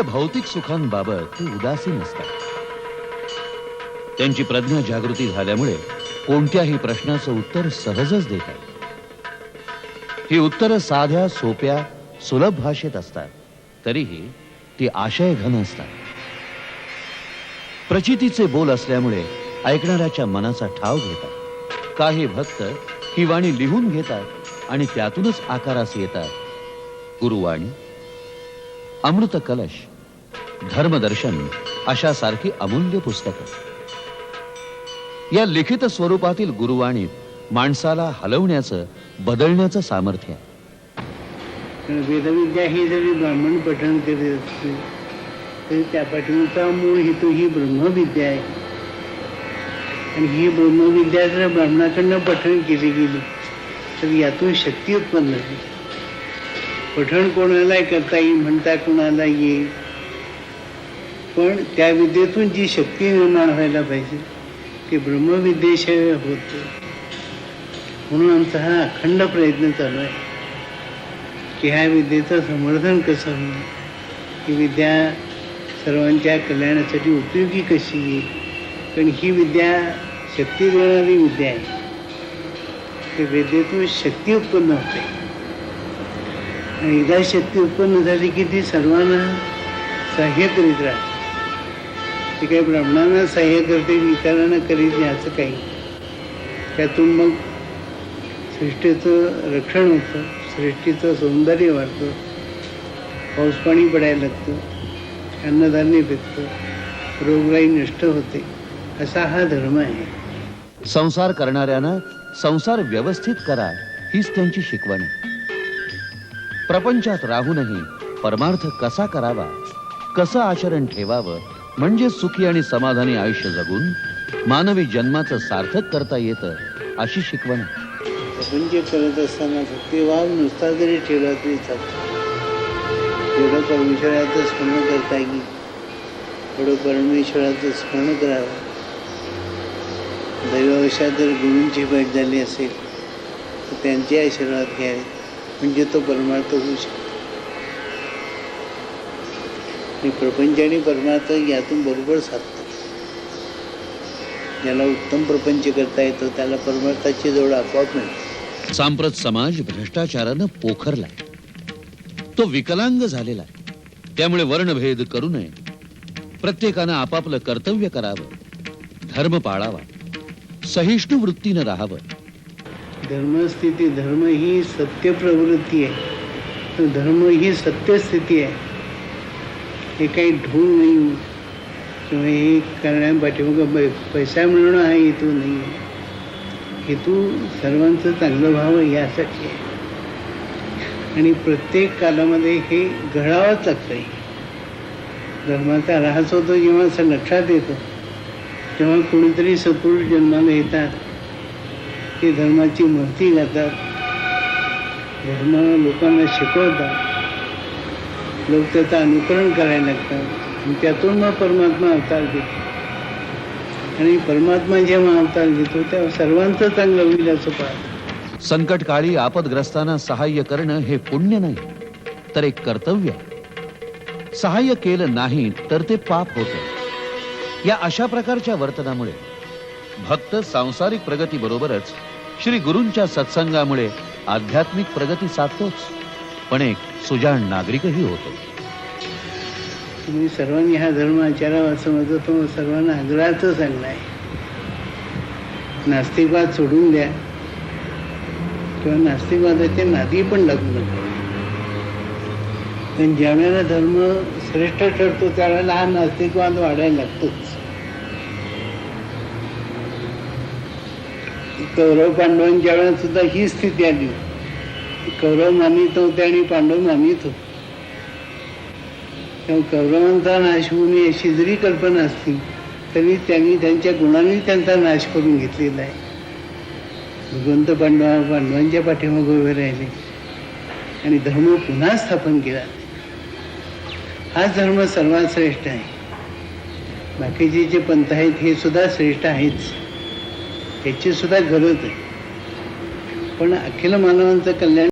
भौतिक सुखांबाबत ते उदासीन असतात. त्यांची प्रज्ञा जागृती झाल्यामुळे कोणत्याही प्रश्नाचं उत्तर सहजच देतात ही उत्तरं साध्या सोप्या सुलभ भाषेत असतात. तरीही ती आशय घन असतात. प्रचितीचे बोल असल्यामुळे ऐकणाऱ्याच्या मनाचा ठाव घेतात. काही भक्त ही वाणी लिहून घेतात आणि त्यातूनच आकारास येतात. गुरुवाणी अमृत कलश धर्मदर्शन अशा सारखी अमूल्य पुस्तकं. या लिखित स्वरूपातील गुरुवाणी माणसाला हलवण्याचं बदलण्याचं सामर्थ्य आहे. वेदविद्या ही जरी ब्राह्मण पठण करीत असते तरी त्या पठणाचा मूळ हेतू ही ब्रह्मविद्या आहे. आणि ही ब्रह्मविद्या जर ब्राह्मणाकडनं पठण केली गेली तर यातून शक्ती उत्पन्न झाली. पठण कोणालाही करता येईल म्हणता कोणाला येईल. पण त्या विद्येतून जी शक्ती निर्माण व्हायला पाहिजे ती ब्रह्मविद्येशिवाय होत म्हणून आमचा हा अखंड प्रयत्न चालू आहे की ह्या विद्येचं समर्थन कसं होईल ही विद्या सर्वांच्या कल्याणासाठी उपयोगी कशी येईल कारण ही विद्या शक्ती देणारी विद्या आहे. त्या विद्येतून शक्ती उत्पन्न होते. एकदा शक्ती उत्पन्न झाली की ती सर्वांना सहाय्य करीत राहते. ती काही ब्राह्मणांना सहाय्य करते इतरांना करीत नाही असं काही त्यातून मग सृष्टीचं रक्षण होतं सृष्टीचं सौंदर्य वाढतं पाऊस पाणी पडायला लागतं अन्नधान्य पिकतं रोगराई नष्ट होते असा हा धर्म आहे. संसार करणाऱ्यांना संसार व्यवस्थित करा हीच त्यांची शिकवण आहे. प्रपंचात राहूनही परमार्थ कसा करावा कसं आचरण ठेवावं म्हणजे सुखी आणि समाधानी आयुष्य जगून मानवी जन्माचं सार्थक करता येतं अशी शिकवण प्रपंच करत असताना भक्तिभाव नुसता जरी ठेवला तरी चालतो. जेवढं परमेश्वराचं स्मरण करता येईल. थोडं परमेश्वराचं स्मरण करावं. दैवावशात जर गुरूंची भेट झाली असेल तर त्यांचे आशीर्वाद घ्यावे म्हणजे तो परमार्थ होऊ शकतो आणि प्रपंच आणि परमार्थ यातून बरोबर साधतात. ज्याला उत्तम प्रपंच करता येतो त्याला परमार्थाची जोड आपोआप मिळते. सांप्रत समाज भ्रष्टाचारानं पोखरला तो विकलांग झालेला आहे त्यामुळे वर्णभेद करू नये. प्रत्येकानं आपापलं कर्तव्य करावं. धर्म पाळावा. सहिष्णू वृत्तीनं राहावं. धर्मस्थिती धर्म ही सत्य प्रवृत्ती आहे. तर धर्म ही सत्यस्थिती आहे. हे काही ढोल नाही. किंवा हे करण्यापाठी पै पैसा मिळवणं हा हेतू नाही आहे. हेतू सर्वांचं चांगलं व्हावं यासाठी आहे. आणि प्रत्येक कालामध्ये हे घडावंच लागतं. धर्माचा ऱ्हास होतो जेव्हा असं लक्षात येतं. तेव्हा कोणीतरी सपुरुष जन्माला येतात. ते धर्माची माहिती घातात धर्म लोकांना शिकवतात. लोक त्याचं अनुकरण करायला लागतात. आणि त्यातून मग परमात्मा अवतार घेतो. आणि परमात्मा जेव्हा अवतार घेतो तेव्हा सर्वांचं चांगलं होईल असं पाहतो. संकटकाळी आपदग्रस्तांना सहाय्य करणं हे पुण्य नाही तर एक कर्तव्य सहाय्य केलं नाही तर ते पाप होतं. या अशा प्रकारच्या वर्तनामुळे भक्त सांसारिक प्रगतीबरोबरच श्री गुरूंच्या सत्संगामुळे आध्यात्मिक प्रगती साधतोच. पण एक सुजाण नागरिकही होतो. तुम्ही सर्वांनी हा धर्म आचारावा असं म्हणतो तो सर्वांना आग्रहाचं सांगणं आहे. नास्तिकवाद सोडून द्या. किंवा नास्तिकवादाच्या नादी पण लागू नका. पण ज्यावेळेला धर्म श्रेष्ठ ठरतो त्यावेळेला हा नास्तिकवाद वाढायला लागतोच. कौरव पांडवांच्या वेळेला सुद्धा ही स्थिती आली कौरव मानित होते आणि पांडव मानित होते. तेव्हा कौरवांचा नाश होऊ अशी जरी कल्पना असली तरी त्यांनी त्यांच्या गुणांनी त्यांचा नाश करून घेतलेला आहे. भगवंत पांडवा पांडवांच्या पाठीमागे उभे राहिले आणि धर्म पुन्हा स्थापन केला. हा धर्म सर्वात श्रेष्ठ आहे. बाकीचे जे पंथ आहेत हे सुद्धा श्रेष्ठ आहेच. त्याची सुद्धा गरज आहे. पण अखिल मानवांचं कल्याण